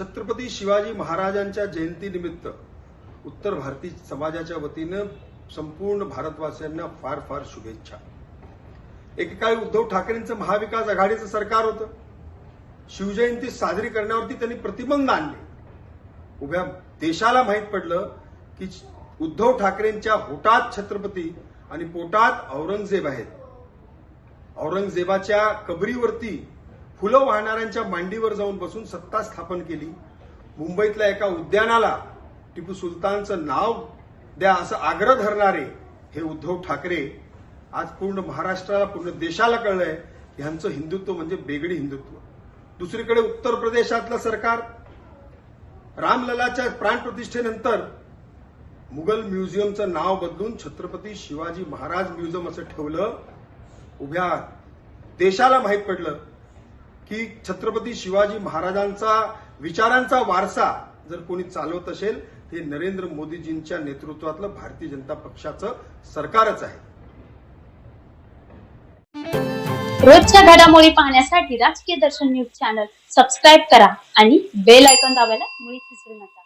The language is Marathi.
छत्रपती शिवाजी महाराजांच्या जयंतीनिमित्त उत्तर भारतीय समाजाच्या वतीनं संपूर्ण भारतवासियांना फार फार शुभेच्छा. एकेकाळी उद्धव ठाकरेंचं महाविकास आघाडीचं सरकार होतं. शिवजयंती साजरी करण्यावरती त्यांनी प्रतिबंध आणले. उभ्या देशाला माहीत पडलं की उद्धव ठाकरेंच्या होटात छत्रपती आणि पोटात औरंगजेब आहेत. औरंगजेबाच्या कबरीवरती फुलं वाहणाऱ्यांच्या मांडीवर जाऊन बसून सत्ता स्थापन केली. मुंबईतल्या एका उद्यानाला टिपू सुलतानचं नाव द्या असं आग्रह धरणारे हे उद्धव ठाकरे आज पूर्ण महाराष्ट्राला पूर्ण देशाला कळलंय ह्यांचं हिंदुत्व म्हणजे बेगडी हिंदुत्व. दुसरीकडे उत्तर प्रदेशातलं सरकार रामललाच्या प्राणप्रतिष्ठेनंतर मुघल म्युझियमचं नाव बदलून छत्रपती शिवाजी महाराज म्युझियम असं ठेवलं. उभ्या देशाला माहीत पडलं. की छत्रपती शिवाजी महाराजांचा विचारांचा वारसा जर कोणी चालवत असेल ते नरेंद्र मोदीजींच्या नेतृत्वातलं भारतीय जनता पक्षाचं सरकारच आहे. रोजच्या घडामोडी पाहण्यासाठी राजकीय दर्शन न्यूज चॅनल सबस्क्राईब करा आणि बेल आयकॉन दाबायला मुळीच विसरू नका.